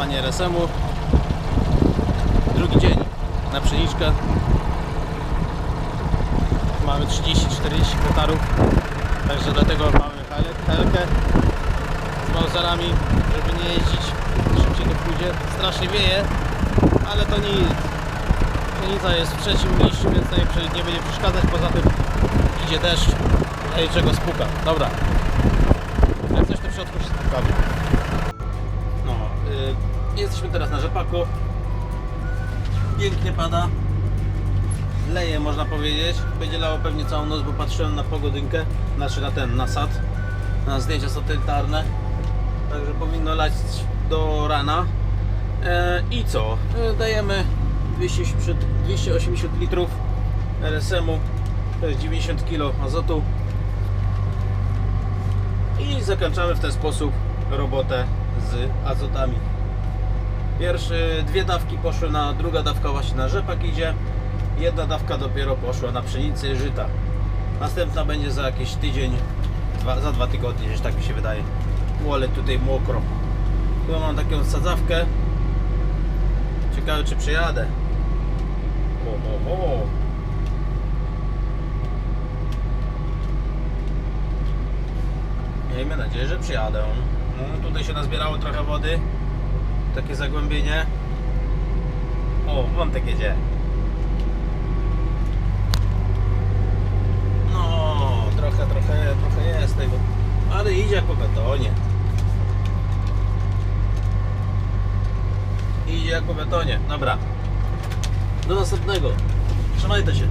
RSM-u. Drugi dzień na pszeniczkę. Mamy 30-40 hektarów. Także dlatego mamy hel- helkę z małżarami, żeby nie jeździć. Szybciej to pójdzie. Strasznie wieje, ale to jest. Pszenica jest w trzecim liściu, więc nie, będzie przeszkadzać. Poza tym idzie deszcz, ej czego spuka. Dobra. Jak coś to w środku wszystko pokażę. Jesteśmy teraz na rzepaku. Pięknie pada. Leje można powiedzieć. Będzie lało pewnie całą noc, bo patrzyłem na pogodynkę. Znaczy na ten, na sad. Na zdjęcia satelitarne. Także powinno lać do rana. E, I co? E, dajemy 200, przy 280 litrów RSM-u. To jest 90 kg azotu. I zakończamy w ten sposób robotę z azotami. Pierwsze dwie dawki poszły na, druga dawka właśnie na rzepak idzie. Jedna dawka dopiero poszła na pszenicę i żyta. Następna będzie za jakiś tydzień, dwa, za dwa tygodnie, gdzieś tak mi się wydaje. Ale tutaj mokro. Tu mam taką sadzawkę. Ciekawe czy przyjadę. O, o, o. Miejmy nadzieję, że przyjadę. No, tutaj się nazbierało trochę wody. Takie zagłębienie. O, wątek jedzie. No, trochę, trochę, trochę jest tego. Ale idzie jak po betonie. Idzie jak po betonie. Dobra. Do następnego. Trzymajcie się.